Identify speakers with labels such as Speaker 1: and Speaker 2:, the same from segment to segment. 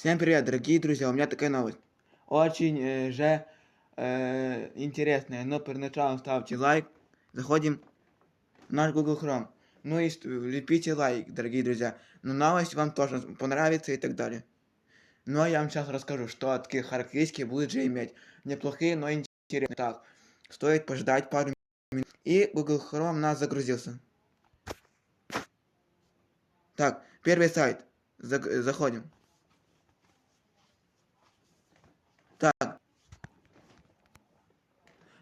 Speaker 1: Всем привет, дорогие друзья, у меня такая новость. Очень э, же э, интересная, но перед началом ставьте лайк, заходим в наш Google Chrome. Ну и лепите лайк, дорогие друзья. Ну новость вам тоже понравится и так далее. Ну а я вам сейчас расскажу, что такие характеристики будет же иметь. Неплохие, но интересные. Так, стоит пождать пару минут. И Google Chrome у нас загрузился. Так, первый сайт. Заг- заходим. Так.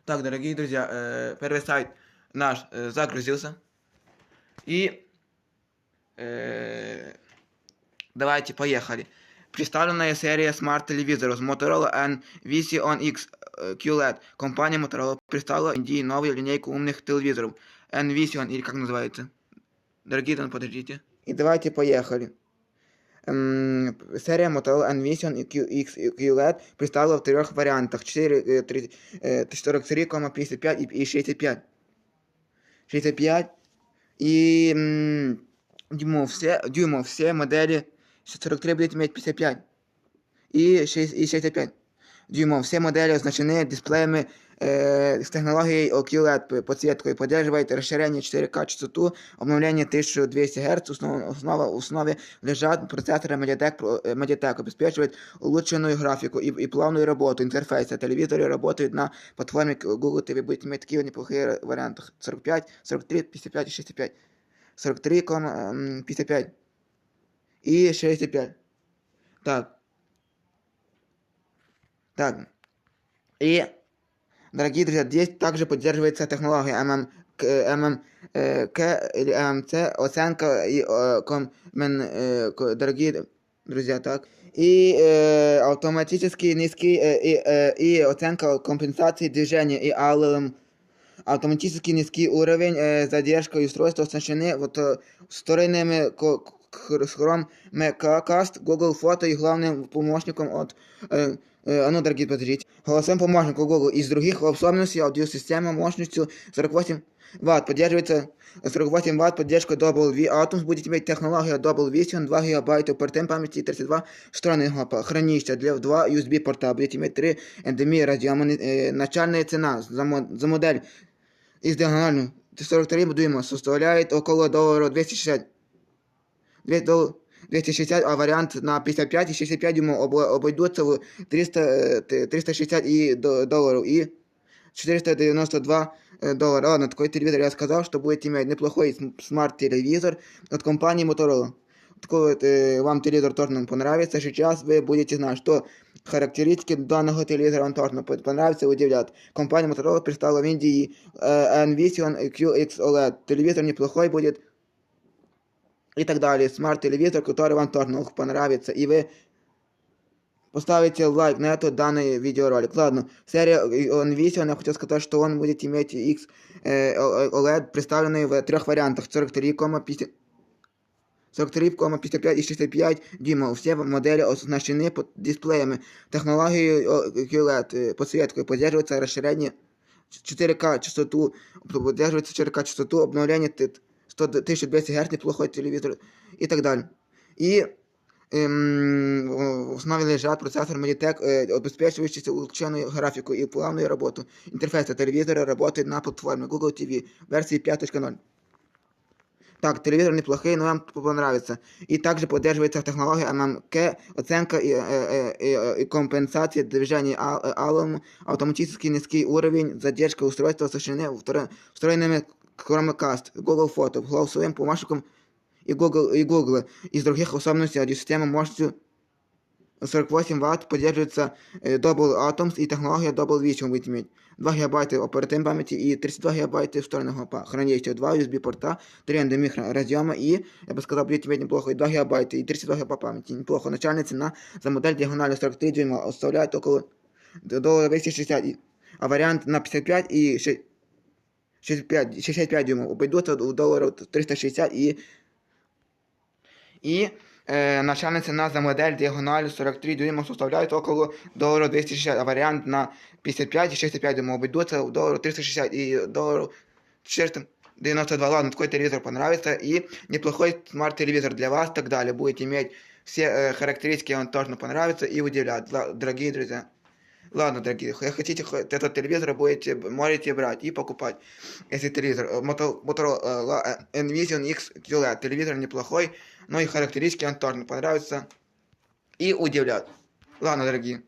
Speaker 1: Так, дорогие друзья, э, первый сайт наш э, загрузился. И э, давайте поехали. Представленная серия смарт-телевизоров Motorola NVCON X э, QLED. Компания Motorola представила в Индии новую линейку умных телевизоров. NVCON, или как называется? Дорогие, ну подождите. И давайте поехали. Ем, серия Motorola Envision и QX и QLED представила в трех вариантах. 4, э, 3, э, 43,55 и, и 65. 65. И м, дюймов все, дюймов все модели 43 будет иметь 55. И, 6, и 65 дюймов. Все модели оснащены дисплеями э, с технологией OQLED подсветкой, поддерживает расширение 4К частоту, обновление 1200 Гц, основа, основа, в основе лежат процессоры Mediatek, Pro- э, Mediatek, обеспечивает улучшенную графику и, и плавную работу интерфейса. Телевизоры работают на платформе Google TV, будет иметь такие неплохие варианты. 45, 43, 55 и 65. 43, м, 55 и 65. Так. Так. И, дорогие друзья, здесь также поддерживается технология MM, к- MM, э, К или ММЦ, оценка и э, комен, э, ко- дорогие друзья, так. И э, автоматически низкий э, и, э, и оценка компенсации движения и алым автоматически низкий уровень э, задержка и устройства оснащены вот, э, встроенными ко- к- с Chrome Cast, Google Фото и главным помощником от э, э, а ну, дорогие, подождите. Голосовым помощником Google из других особенностей аудиосистема мощностью 48 Вт. Поддерживается 48 Вт поддержка Double V Atoms. Будет иметь технология Double Vision, 2 ГБ оперативной памяти, 32 встроенных хранилища для 2 USB порта. Будет иметь 3 NDMI радиома. Э, начальная цена за, мо- за модель из диагональной 43 дюйма составляет около доллара 260 200 дол- 260, а вариант на 55 и 65 дюймов обо- обойдутся в 300, э, т- 360 и до- долларов и 492 э, доллара. Ладно, такой телевизор я сказал, что будет иметь неплохой см- смарт-телевизор от компании Motorola. Такой вот, э, вам телевизор тоже понравится. Сейчас вы будете знать, что характеристики данного телевизора вам тоже пон- понравятся и удивлят. Компания Motorola представила в Индии э, Envision QX OLED. Телевизор неплохой будет и так далее. Смарт-телевизор, который вам тоже понравится. И вы поставите лайк на этот данный видеоролик. Ладно, серия Envision, я хотел сказать, что он будет иметь X э, OLED, представленный в трех вариантах. 43,50 43,55 и 65 дюймов. Все модели оснащены под дисплеями. Технологией о, QLED э, подсветкой поддерживается расширение 4К частоту, поддерживается 4К частоту, обновление т- 100 1200 Гц, неплохой телевизор и так далее. И эм, в основе лежат процессор Mediatek, э, обеспечивающий улучшенную графику и плавную работу. Интерфейс телевизора работает на платформе Google TV версии 5.0. Так, телевизор неплохой, но вам понравится. И также поддерживается технология MMK, оценка и, э, э, и, и компенсация движений а- э, алым, автоматически низкий уровень, задержка устройства оснащены встро- встроенными Chromecast, Google Фото, голосовым помощником и Google, и Google. Из других особенностей аудиосистемы мощностью 48 Вт поддерживается э, Double Atoms и технология Double Vision будет иметь 2 ГБ оперативной памяти и 32 ГБ встроенного па- хранилища, 2 USB порта, 3 NVMe хра- радиома и, я бы сказал, будет иметь неплохо, и 2 ГБ и 32 ГБ памяти. Неплохо. Начальная цена за модель диагонали 43 дюйма составляет около д- доллара 260, и- а вариант на 55 и ше- 65, 65 дюймов обойдутся в долларов 360 и и э, начальная цена за модель диагональ 43 дюйма составляет около доллара 260, а вариант на 55 и 65 дюймов обойдутся в доллару 360 и доллару 492. Ладно, такой телевизор понравится и неплохой смарт-телевизор для вас так далее. Будет иметь все э, характеристики вам тоже понравятся и удивляют, Ла- дорогие друзья. Ладно, дорогие, х- хотите хоть этот телевизор, будете, можете брать и покупать. Если телевизор, э, Moto- Motorola э, ла- э, Envision X QLED, телевизор неплохой, но и характеристики вам тоже понравятся и удивляют. Ладно, дорогие.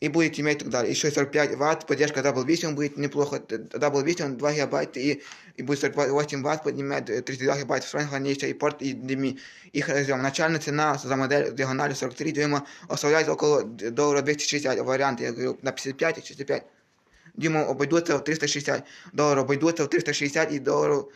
Speaker 1: И будете иметь далее. Еще 45 ватт, поддержка Double Vision будет неплохо. Д- Double Vision 2 гигабайта и, и будет 48 ватт поднимать, э, 32 гигабайта сохранения и порт и DMI. Их разъем. Начальная цена за модель диагонали 43 дюйма оставляет около доллара 260 вариант, я говорю, на 55 и 65. Дюйма обойдутся в 360 долларов, обойдутся в 360 и долларов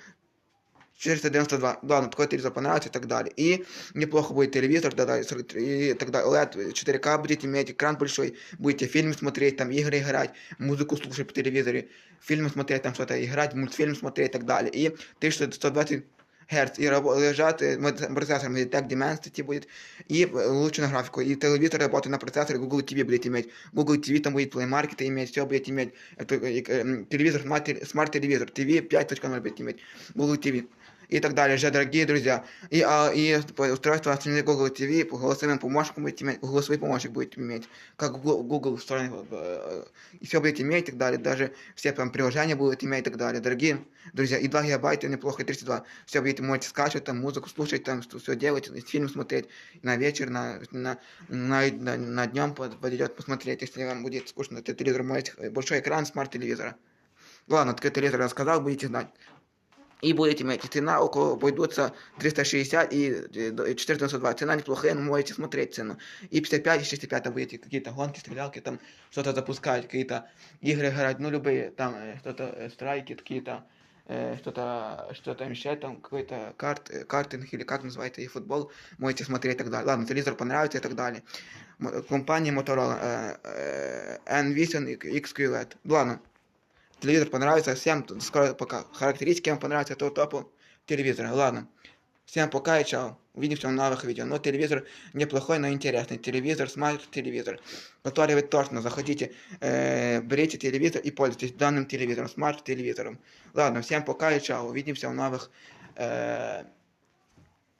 Speaker 1: 492. Ладно, такой телевизор понравится и так далее. И неплохо будет телевизор, да, да, и тогда OLED 4К будете иметь, экран большой, будете фильмы смотреть, там игры играть, музыку слушать по телевизоре, фильмы смотреть, там что-то играть, мультфильм смотреть и так далее. И 1120 Гц, и рабо- лежат э, мод- процессор Mediatek Dimensity будет, и э, улучшенную графику, и телевизор работает на процессоре Google TV будете иметь, Google TV там будет Play Market иметь, все будете иметь, это, э, э, м, телевизор, смарт-телевизор, TV 5.0 будете иметь, Google TV И так далее же, дорогие друзья. И, а, и устройство остальные Google TV, голосовым помощникам будете иметь, голосовой помощник будете иметь, как Google, Google встроенный, э, и все будете иметь и так далее, даже все там приложения будут иметь и так далее, дорогие друзья. И 2 гигабайта неплохо, и 32. Все будете можете скачивать, там музыку слушать, там все делать, фильм смотреть на вечер, на, на, на, на, на днем подойдет посмотреть, если вам будет скучно, это телевизор, большой экран смарт-телевизора. Ладно, такой телевизор рассказал, будете знать. И будете иметь цена около обойдутся 360 и э, 492. Цена неплохая, но можете смотреть цену. И 55 и 65 там будете какие-то гонки, стрелялки, там что-то запускать, какие-то игры играть, ну любые, там э, что-то э, страйки, какие-то э, что-то что-то еще там какой-то карт, э, картинг или как называется и футбол можете смотреть и так далее. Ладно, телевизор понравится и так далее. М- Компания Motorola э, э, Envision XQLED. Ладно, телевизор понравится, всем т- скоро пока. Характеристики вам понравятся, то топу телевизора. Ладно. Всем пока и чао. Увидимся в новых видео. Но телевизор неплохой, но интересный. Телевизор, смарт-телевизор. Который вы точно захотите, э, берите телевизор и пользуйтесь данным телевизором, смарт-телевизором. Ладно, всем пока и чао. Увидимся в новых э,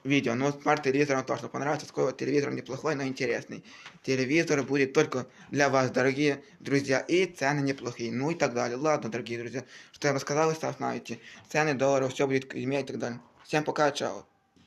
Speaker 1: видео. Но смарт-телевизор вам точно понравится. Такой вот телевизор неплохой, но интересный. Телевизор будет только для вас, дорогие друзья. И цены неплохие. Ну и так далее. Ладно, дорогие друзья. Что я рассказал, вы сам знаете. Цены, доллары, все будет иметь и так далее. Всем пока, чао.